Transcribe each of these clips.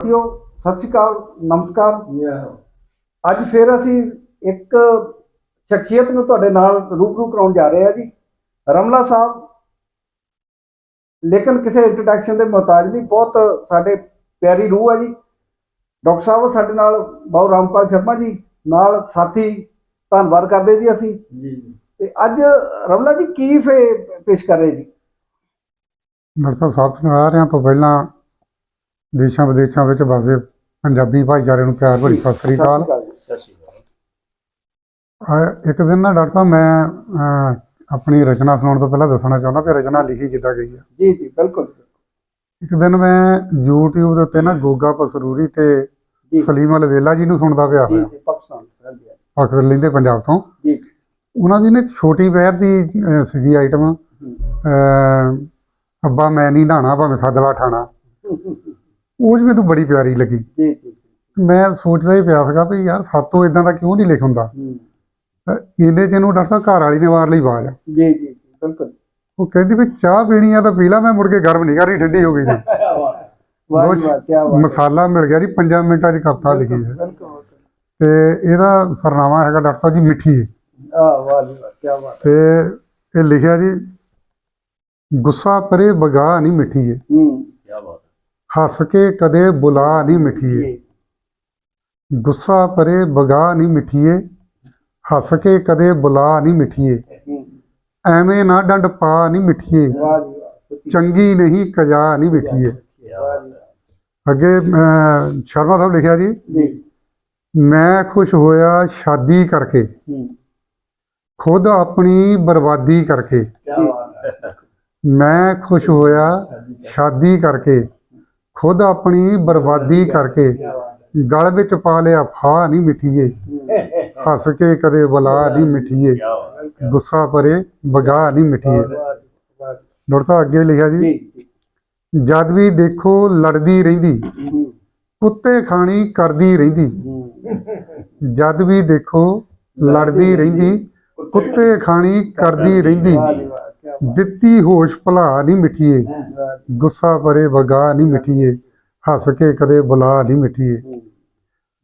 ਸਾਥੀਓ ਸਤਿ ਸ਼੍ਰੀ ਅਕਾਲ ਨਮਸਕਾਰ। ਅੱਜ ਫਿਰ ਅਸੀਂ ਇੱਕ ਸ਼ਖਸੀਅਤ ਨੂੰ ਤੁਹਾਡੇ ਨਾਲ ਰੂਬਰੂ ਕਰਾਉਣ ਜਾ ਰਹੇ ਹਾਂ ਜੀ। ਰਮਲਾ ਸਾਹਿਬ ਲੇਕਿਨ ਕਿਸੇ ਇੰਟਰੋਡਕਸ਼ਨ ਦੇ ਮੁਹਤਾਜ ਨਹੀਂ ਬਹੁਤ ਸਾਡੇ ਪਿਆਰੀ ਰੂਹ ਹੈ ਜੀ। ਡਾਕਟਰ ਸਾਹਿਬ ਸਾਡੇ ਨਾਲ ਬਾਉ ਰਾਮਪਾਲ ਸ਼ਰਮਾ ਜੀ ਨਾਲ ਸਾਥੀ ਧੰਨਵਾਦ ਕਰਦੇ ਜੀ ਅਸੀਂ। ਜੀ ਤੇ ਅੱਜ ਰਮਲਾ ਜੀ ਕੀ ਫੇ ਪੇਸ਼ ਕਰ ਰਹੇ ਜੀ? ਡਾਕਟਰ ਸਾਹਿਬ ਸਾਰਿਆਂ ਤੋਂ ਪਹਿਲਾਂ ਦੇਸ਼ਾਂ ਵਿਦੇਸ਼ਾਂ ਵਿੱਚ ਵਸਦੇ ਪੰਜਾਬੀ ਭਾਈਚਾਰੇ ਨੂੰ ਪਿਆਰ ਭਰੀ ਸਤਿ ਸ੍ਰੀ ਅਕਾਲ। ਇੱਕ ਦਿਨ ਨਾ ਡਾਕਟਰ ਸਾਹਿਬ ਮੈਂ ਆਪਣੀ ਰਚਨਾ ਸੁਣਾਉਣ ਤੋਂ ਪਹਿਲਾਂ ਦੱਸਣਾ ਚਾਹੁੰਦਾ ਕਿ ਰਚਨਾ ਲਿਖੀ ਕਿੱਦਾਂ ਗਈ ਹੈ ਜੀ ਜੀ ਬਿਲਕੁਲ ਇੱਕ ਦਿਨ ਮੈਂ YouTube ਦੇ ਉੱਤੇ ਨਾ ਗੋਗਾ ਪਸਰੂਰੀ ਤੇ ਸਲੀਮ ਅਲਵੇਲਾ ਜੀ ਨੂੰ ਸੁਣਦਾ ਪਿਆ ਹੋਇਆ। ਜੀ ਪਾਕਿਸਤਾਨ ਰਹਿੰਦੇ ਆ। ਪਾਕਿਸਤਾਨ ਲੈਂਦੇ ਪੰਜਾਬ ਤੋਂ। ਜੀ। ਉਹਨਾਂ ਦੀ ਨਾ ਛੋਟੀ ਵਹਿਰ ਦੀ ਸੀਗੀ ਆਈਟਮ। ਅੱਬਾ ਮੈਂ ਨਹੀਂ ਨਹਾਣਾ ਭਾਵੇਂ ਸੱਦਲਾ ਠਾਣਾ। ਉਹ 'ਚ ਮੈਨੂੰ ਬੜੀ ਪਿਆਰੀ ਲੱਗੀ। ਜੀ ਜੀ ਮੈਂ ਸੋਚਦਾ ਹੀ ਪਿਆ ਸੀਗਾ ਵੀ ਯਾਰ ਸਾਤੋਂ ਇਦਾਂ ਦਾ ਕਿਉਂ ਨਹੀਂ ਲਿਖ ਹੁੰਦਾ? ਹੂੰ। ਤਾਂ ਇਹਨੇ ਜਿਹਨੂੰ ਡਾਕਟਰ ਸਾਹਿਬ ਘਰ ਵਾਲੀ ਨੇ ਮਾਰ ਲਈ ਆਵਾਜ਼। ਜੀ ਜੀ ਜੀ, ਬਿਲਕੁਲ। ਉਹ ਕਹਿੰਦੀ ਵੀ ਚਾਹ ਪੀਣੀ ਆ ਤਾਂ ਪੀ ਲਾ ਮੈਂ ਮੁੜ ਕੇ ਗਰਮ ਨਹੀਂ ਕਰਨੀ ਠੰਡੀ ਹੋ ਗਈ ਜੀ। ਵਾਹ ਜੀ ਵਾਹ ਕੀ ਬਾਤ ਮਸਾਲਾ ਮਿਲ ਗਿਆ ਜੀ 5 ਮਿੰਟਾਂ 'ਚ ਕਵਿਤਾ ਲਿਖੀ ਹੈ। ਬਿਲਕੁਲ ਤੇ ਇਹਦਾ ਸਰਨਾਮਾ ਹੈਗਾ ਡਾਕਟਰ ਸਾਹਿਬ ਜੀ ਮਿੱਠੀ ਆ ਵਾਹ ਜੀ ਵਾਹ ਕੀ ਬਾਤ। ਤੇ ਇਹ ਲਿਖਿਆ ਜੀ ਗੁੱਸਾ ਪਰੇ ਬਗਾ ਨਹੀਂ ਮਿੱਠੀਏ ਹੂੰ। ਕੀ ਬਾਤ। ਹੱਸ ਕੇ ਕਦੇ ਬੁਲਾ ਨਹੀਂ ਮਿੱਠੀਏ। ਗੁੱਸਾ ਪਰੇ ਬਗਾ ਨਹੀਂ ਮਿੱਠੀਏ। ਹੱਸ ਕੇ ਕਦੇ ਬੁਲਾ ਨਹੀਂ ਮਿੱਠੀਏ। ਐਵੇਂ ਨਾ ਡੰਡ ਪਾ ਨਹੀਂ ਮਿੱਠੀਏ। ਚੰਗੀ ਨਹੀਂ ਕਜਾ ਨਹੀਂ ਮਿੱਠੀਏ। ਅੱਗੇ ਸ਼ਰਮਾ ਸਾਹਿਬ ਲਿਖਿਆ ਜੀ ਮੈਂ ਖੁਸ਼ ਹੋਇਆ ਸ਼ਾਦੀ ਕਰਕੇ। ਖੁਦ ਆਪਣੀ ਬਰਬਾਦੀ ਕਰਕੇ। ਮੈਂ ਖੁਸ਼ ਹੋਇਆ ਸ਼ਾਦੀ ਕਰਕੇ। ਖੁਦ ਆਪਣੀ ਬਰਬਾਦੀ ਕਰਕੇ ਗਲ ਵਿੱਚ ਪਾ ਲਿਆ ਫਾ ਨਹੀਂ ਮਿੱਠੀਏ। ਹੱਸ ਕੇ ਕਦੇ ਬੁਲਾ ਨਹੀਂ ਮਿੱਠੀਏ ਗੁੱਸਾ ਪਰੇ ਬਗਾ ਨਹੀਂ ਮਿੱਠੀਏ। ਡਾਕਟਰ ਸਾਹਿਬ ਅੱਗੇ ਲਿਖਿਆ ਜੀ। ਜਦ ਵੀ ਦੇਖੋ ਲੜਦੀ ਰਹਿੰਦੀ ਕੁੱਤੇ ਖਾਣੀ ਕਰਦੀ ਰਹਿੰਦੀ ਜਦ ਵੀ ਦੇਖੋ ਲੜਦੀ ਰਹਿੰਦੀ ਕੁੱਤੇ ਖਾਣੀ ਕਰਦੀ ਰਹਿੰਦੀ ਦਿੱਤੀ ਹੋਸ਼ ਭੁਲਾ ਨਹੀਂ ਮਿੱਠੀਏ। ਗੁੱਸਾ ਪਰੇ ਵਗਾ ਨਹੀਂ ਮਿੱਠੀਏ ਹੱਸ ਕੇ ਕਦੇ ਬੁਲਾ ਨਹੀਂ ਮਿੱਠੀਏ।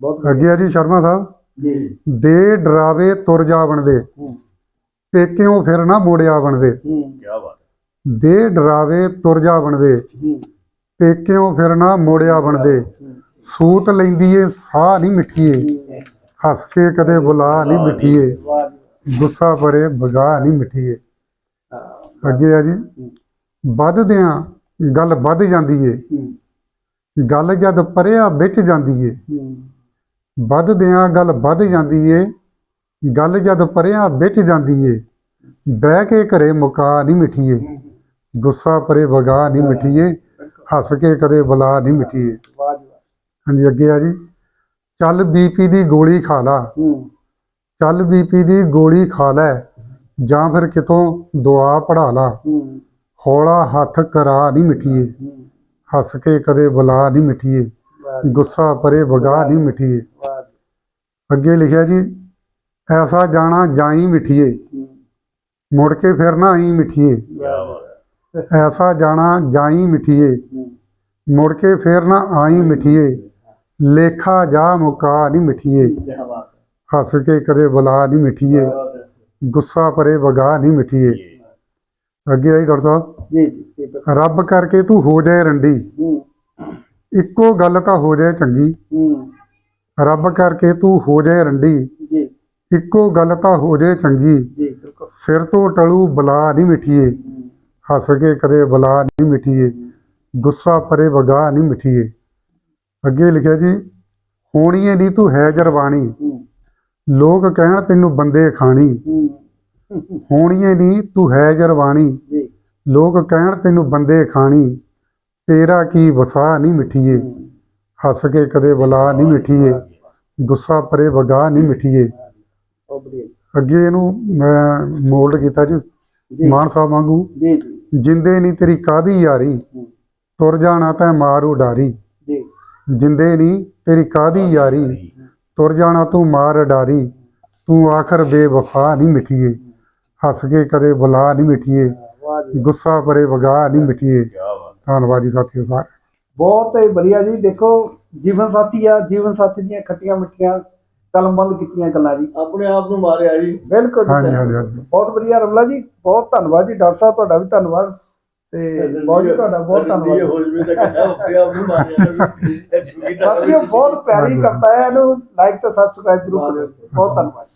ਬਹੁਤ ਅੱਗੇ ਆ ਜੀ ਸ਼ਰਮਾ ਸਾਹਿਬ। ਜੀ। ਦੇ ਡਰਾਵੇ ਤੁਰ ਜਾ ਬਣਦੇ ਪੇਕਿਓ ਫਿਰ ਨਾ ਮੋੜਿਆ ਬਣਦੇ। ਕੀ ਬਾਤ ਦੇ ਡਰਾਵੇ ਤੁਰ ਜਾ ਬਣਦੇ ਪੇਕਿਓ ਫਿਰ ਨਾ ਮੋੜਿਆ ਬਣਦੇ। ਸੂਤ ਲੈਂਦੀ ਏ ਸਾਹ ਨਹੀਂ ਮਿੱਠੀਏ। ਹੱਸ ਕੇ ਕਦੇ ਬੁਲਾ ਨਹੀਂ ਮਿੱਠੀਏ। ਗੁੱਸਾ ਪਰੇ ਵਗਾ ਨਹੀਂ ਮਿੱਠੀਏ। ਅੱਗੇ ਆ ਜੀ। ਵੱਧਦਿਆਂ ਗੱਲ ਵੱਧ ਜਾਂਦੀ ਏ। ਗੱਲ ਜਦ ਪਰਿਆ ਵਿੱਚ ਜਾਂਦੀ ਏ। ਵੱਧਦਿਆਂ ਗੱਲ ਵੱਧ ਜਾਂਦੀ ਏ। ਗੱਲ ਜਦ ਪਰਿਆ ਵਿੱਚ ਜਾਂਦੀ ਏ। ਬਹਿ ਕੇ ਘਰੇ ਮੁਕਾ ਨਹੀਂ ਮਿੱਠੀਏ। ਗੁੱਸਾ ਪਰੇ ਵਗਾ ਨਹੀਂ ਮਿੱਠੀਏ। ਹੱਸ ਕੇ ਕਦੇ ਬੁਲਾ ਨਹੀਂ ਮਿੱਠੀਏ। ਹਾਂਜੀ ਅੱਗੇ ਆ ਜੀ। ਚੱਲ ਬੀਪੀ ਦੀ ਗੋਲੀ ਖਾ ਲਾ। ਚੱਲ ਬੀਪੀ ਦੀ ਗੋਲੀ ਖਾ ਲੈ। ਜਾਂ ਫਿਰ ਕਿਤੋਂ ਦੁਆ ਪੜਾ ਲਾ। ਹੌਲਾ ਹੱਥ ਕਰਾ ਨਹੀਂ ਮਿੱਠੀਏ ਹੂੰ। ਹੱਸ ਕੇ ਕਦੇ ਬੁਲਾ ਨਹੀਂ ਜੀ ਗੁੱਸਾ ਪਰੇ ਵਗਾ ਨਹੀਂ ਜੀ ਅੱਗੇ ਲਿਖਿਆ ਜੀ ਐਸਾ ਜਾਣਾ ਜਾਈ ਮਿੱਠੀਏ ਮੁੜ ਕੇ ਫਿਰ ਨਾ ਆਈ ਮਿੱਠੀਏ ਐਸਾ ਜਾਣਾ ਜਾਈ ਮਿੱਠੀਏ ਮੁੜ ਕੇ ਫਿਰ ਨਾ ਆਈ ਮਿੱਠੀਏ ਲੇਖਾ ਜਾ ਮੁਕਾ ਨਹੀਂ ਮਿੱਠੀਏ ਹੱਸ ਕੇ ਕਦੇ ਬੁਲਾ ਨਹੀਂ ਮਿੱਠੀਏ ਗੁੱਸਾ ਪਰੇ ਵਗਾ ਨਹੀਂ ਮਿੱਠੀਏ। ਅੱਗੇ ਆਈ ਡਾਕਟਰ ਸਾਹਿਬ। ਜੀ। ਰੱਬ ਕਰਕੇ ਤੂੰ ਹੋ ਜਾਏ ਰੰਡੀ। ਇੱਕੋ ਗੱਲ ਤਾਂ ਹੋ ਜਾਏ ਚੰਗੀ। ਰੱਬ ਕਰਕੇ ਤੂੰ ਹੋ ਜਾਏ ਰੰਡੀ। ਜੀ। ਇੱਕੋ ਗੱਲ ਤਾਂ ਹੋ ਜਾਏ ਚੰਗੀ। ਜੀ ਬਿਲਕੁਲ। ਸਿਰ ਤੋਂ ਟਲੂ ਬੁਲਾ ਨਹੀਂ ਮਿੱਠੀਏ। ਹੱਸ ਕੇ ਕਦੇ ਬੁਲਾ ਨਹੀਂ ਮਿੱਠੀਏ। ਗੁੱਸਾ ਪਰੇ ਵਗਾ ਨਹੀਂ ਮਿੱਠੀਏ। ਅੱਗੇ ਲਿਖਿਆ ਜੀ ਹੋਣੀਏ ਨਹੀਂ ਤੂੰ ਹੈ ਜਰਵਾਣੀ ਹੂੰ। ਲੋਕ ਕਹਿਣ ਤੈਨੂੰ ਬੰਦੇ ਖਾਣੀ। ਹੋਣੀਏ ਨਹੀਂ ਤੂੰ ਹੈ ਜਰਵਾਣੀ। ਜੀ। ਲੋਕ ਕਹਿਣ ਤੈਨੂੰ ਬੰਦੇ ਖਾਣੀ ਤੇਰਾ ਕੀ ਵਸਾ ਨਹੀਂ ਮਿੱਠੀਏ। ਹੱਸ ਕੇ ਕਦੇ ਬੁਲਾ ਨਹੀਂ ਮਿੱਠੀਏ ਗੁੱਸਾ ਪਰੇ ਵਗਾ ਨਹੀਂ ਮਿੱਠੀਏ। ਅੱਗੇ ਇਹਨੂੰ ਮੈਂ ਮੋਲਡ ਕੀਤਾ ਜੀ ਮਾਨ ਸਾਹਿਬ ਵਾਂਗੂ। ਜੀ ਜੀ। ਜਿੰਦੇ ਨਹੀਂ ਤੇਰੀ ਕਾਦੀ ਯਾਰੀ ਤੁਰ ਜਾਣਾ ਤਾਂ ਮਾਰੂ ਡਾਰੀ। ਜੀ। ਜਿੰਦੇ ਨਹੀਂ ਤੇਰੀ ਕਾਦੀ ਯਾਰੀ ਤੁਰ ਜਾਣਾ ਤੂੰ ਮਾਰ ਡਾਰੀ ਤੂੰ ਆਖਰ ਬੇਵਫਾ ਨਹੀਂ ਮਿੱਠੀਏ ਹੱਸ ਕੇ ਕਦੇ ਬੁਲਾ ਨਹੀਂ ਜੀ ਗੁੱਸਾ ਪਰੇ ਵਗਾ ਨਹੀਂ ਬਾਤ ਧੰਨਵਾਦ ਜੀ ਸਾਥੀਓ ਸਾਰੇ ਬਹੁਤ ਹੀ ਵਧੀਆ ਜੀ। ਦੇਖੋ ਜੀਵਨ ਸਾਥੀ ਆ ਜੀਵਨ ਸਾਥੀ ਦੀਆਂ ਖੱਟੀਆਂ ਮਿੱਠੀਆਂ ਕਲਮਬੰਦ ਕੀਤੀਆਂ ਗੱਲਾਂ ਜੀ। ਆਪਣੇ ਆਪ ਨੂੰ ਮਾਰਿਆ ਜੀ। ਬਿਲਕੁਲ। ਹਾਂਜੀ ਹਾਂਜੀ। ਬਹੁਤ ਵਧੀਆ ਰਮਲਾ ਜੀ। ਬਹੁਤ ਧੰਨਵਾਦ ਜੀ। ਡਾਕਟਰ ਸਾਹਿਬ ਤੁਹਾਡਾ ਵੀ ਧੰਨਵਾਦ। ਤੇ ਬਹੁਤ ਜੀ ਤੁਹਾਡਾ ਬਹੁਤ ਧੰਨਵਾਦ। ਹੋ ਜਵੇ ਤਾਂ ਕਹਿੰਦਾ ਆਪਣੇ ਆਪ ਨੂੰ ਮਾਰਿਆ ਸਾਥੀਓ ਬਹੁਤ ਪਿਆਰੀ। ਕਰਤਾ ਹੈ ਇਹਨੂੰ ਲਾਈਕ ਤੇ ਸਬਸਕ੍ਰਾਈਬ ਜ਼ਰੂਰ ਕਰੋ ਬਹੁਤ ਧੰਨਵਾਦ।